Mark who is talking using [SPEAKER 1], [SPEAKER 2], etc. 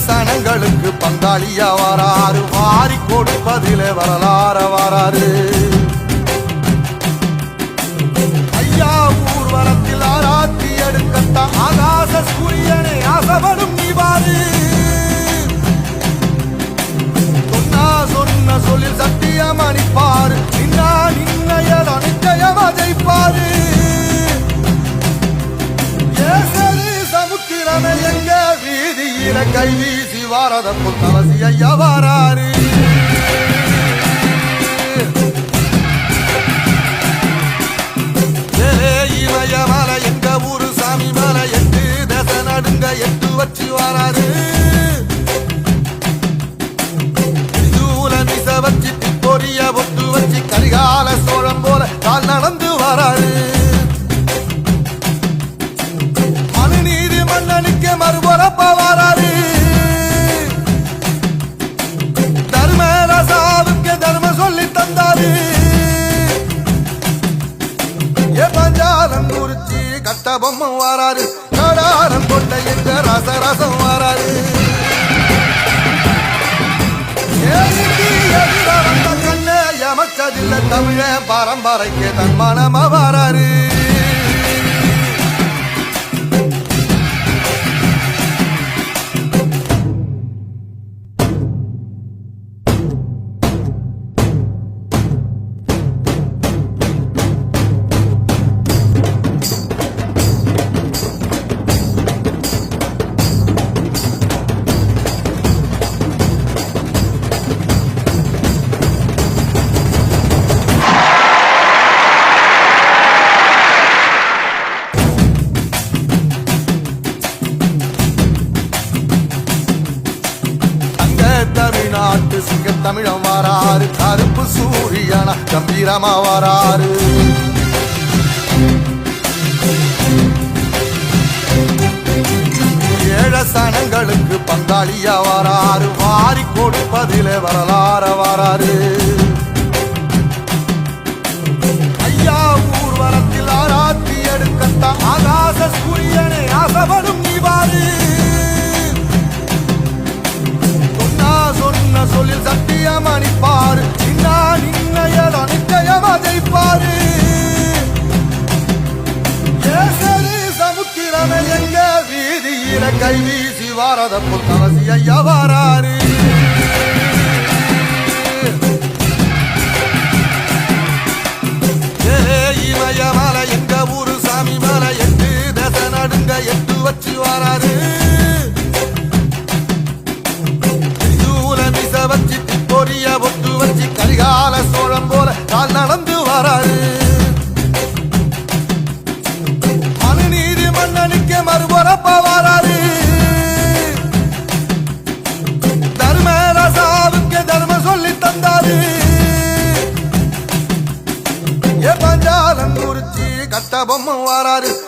[SPEAKER 1] சனங்களுக்கு பங்காளியா வராரு மாறி கொடுப்பதிலே வரலாற வராரு ஐயா ஊர்வலத்தில் ஆராத்தி எடுக்கத்தான் ஆகாச சூரியனை ஆசைப்படும் நீ வீதியில கை வீசி வாரத புத்தவசி ஐயா வாராரு. ஏலே மலை எங்க ஊரு சாமி மலை எட்டு தச நடுங்க எட்டு வச்சு வாராரு. இதுல மிச வச்சு பொரிய பொட்டு வச்சு கரிகால சோழம் போல கால் நடந்து தந்தாரு ஏ பஞ்சாலம் குறிச்சி கட்ட பொம்மை வாராரு. கடாரம் கொண்ட எங்க ரசரசம் வாராரு. ஏறிக்கு எதிர எமக்கதில்ல தமிழ பரம்பரைக்கு தன் மனமா வாராரு. நாட்டு சிங்க தமிழம் வராறு கருப்பு சூரியனா கம்பீரமா வராறு. ஏழ சனங்களுக்கு பங்காளியா வராறு வாரி கொடுப்பதிலே வரலாற வராறு. சமுத்திரமே எங்க வீதியில கை வீசி வாரத புத்தவசி ஐயா வாராரு. ஏலே மலை எங்க ஊரு சாமி மலை எட்டு தச நடுங்க எட்டு வச்சு வாராரு. வச்சு பொரிய பொட்டு வச்சு கரிகால சோழம் போல கால் நடந்து வராரு. ஏ பஞ்சாலம்